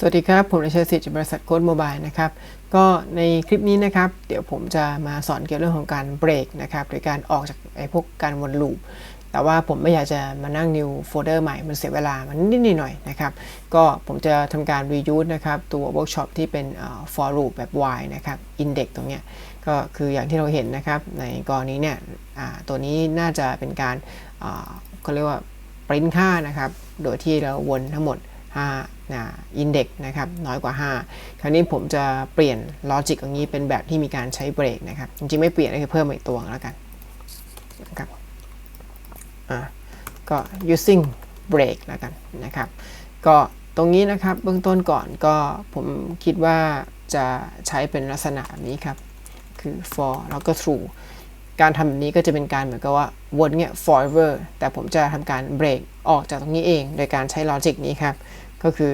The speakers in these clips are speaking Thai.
สวัสดีครับ ผมนายชัยศิษย์จากบริษัทโค้ดโมบายนะครับก็ในคลิปนี้นะครับ เดี๋ยวผมจะมาสอนเกี่ยวเรื่องของการเบรกนะครับโดยการออกจากไอ้พวกการวนลูป แต่ว่าผมไม่อยากจะมานั่ง new folder ใหม่ มันเสียเวลามันนิดหน่อยนะครับ ก็ผมจะทำการ reuse นะครับตัว workshop ที่เป็น for loop แบบ while นะครับ index ตรงเนี้ยก็คืออย่างที่เราเห็นนะครับในกรณีเนี่ยตัวนี้น่าจะเป็นการเขาเรียกว่า print ค่านะครับ โดยที่เราวนทั้งหมด 5นะอินเด็กนะครับน้อยกว่า 5 คราวนี้ผมจะเปลี่ยนลอจิกอย่างนี้เป็นแบบที่มีการใช้เบรกนะครับ จริงๆ ไม่เปลี่ยนก็คือเพิ่มอีกตัวแล้วกันนะครับอ่าก็ using break แล้วกันนะครับ ก็ตรงนี้นะครับเบื้องต้นก่อนก็ผมคิดว่าจะใช้เป็นลักษณะแบบนี้ครับ คือ for แล้วก็ true การทำแบบนี้ก็จะเป็นการเหมือนกับว่าวนเงี้ย forever แต่ผมจะทำการเบรกออกจากตรงนี้เอง โดยการใช้ลอจิกนี้ครับ ก็คือ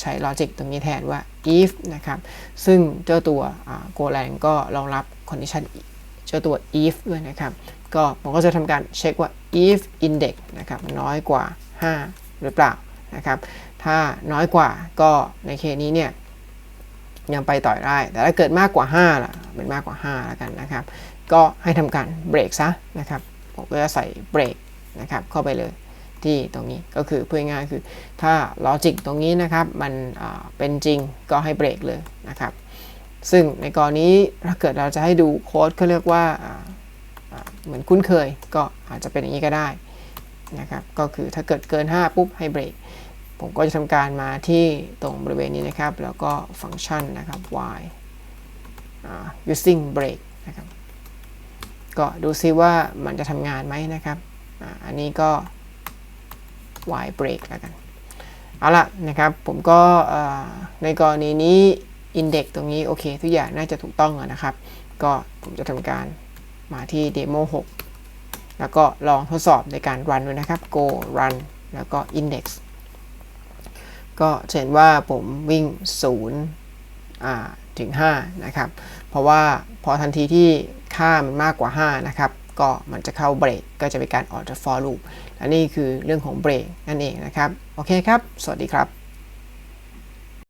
ใช้ลอจิกตรงนี้แทนว่า if นะครับ ซึ่งเจ้าตัว Golang ก็รองรับ condition เจ้าตัว if ด้วยนะครับ ก็ผมก็จะทำการเช็คว่า if index นะครับน้อยกว่า 5 หรือเปล่านะครับ ถ้าน้อยกว่าก็ในเคสนี้เนี่ย ยังไปต่อได้ แต่ถ้าเกิดมากกว่า5ล่ะเป็นมากกว่า5แล้วกันนะครับ ก็ให้ทำการเบรกซะนะครับ ผมก็จะใส่เบรกนะครับเข้าไปเลยที่ตรงนี้ก็คือพูดง่ายๆคือถ้าลอจิกตรงนี้นะครับมันเป็นจริงก็ให้เบรกเลยนะครับ ซึ่งในกรณีถ้าเกิดเราจะให้ดูโค้ดเขาเรียกว่าเหมือนคุ้นเคยก็อาจจะเป็นอย่างนี้ก็ได้นะครับก็คือถ้าเกิดเกิน 5 ปุ๊บให้เบรก ผมก็จะทำการมาที่ตรงบริเวณนี้นะครับ แล้วก็ฟังก์ชันนะครับ y using break นะครับ ก็ดูซิว่ามันจะทำงานไหมนะครับอันนี้ก็ y break แล้วกัน เอาละนะครับ ผมก็ในกรณีนี้ index ตรงนี้ โอเค ทุกอย่างน่าจะถูกต้องนะครับ ก็ผมจะทำการมาที่ demo 6 แล้วก็ลองทดสอบในการ run ดูนะครับ go run แล้วก็ index ก็เห็นว่าผมวิ่ง0ถึง5นะครับ เพราะว่าพอทันทีที่ค่ามันมากกว่า 5 นะครับ ก็มันจะเข้าเบรกก็จะเป็นการออกจาก for loop และนี่คือเรื่องของเบรกนั่นเองนะครับ โอเคครับ สวัสดีครับ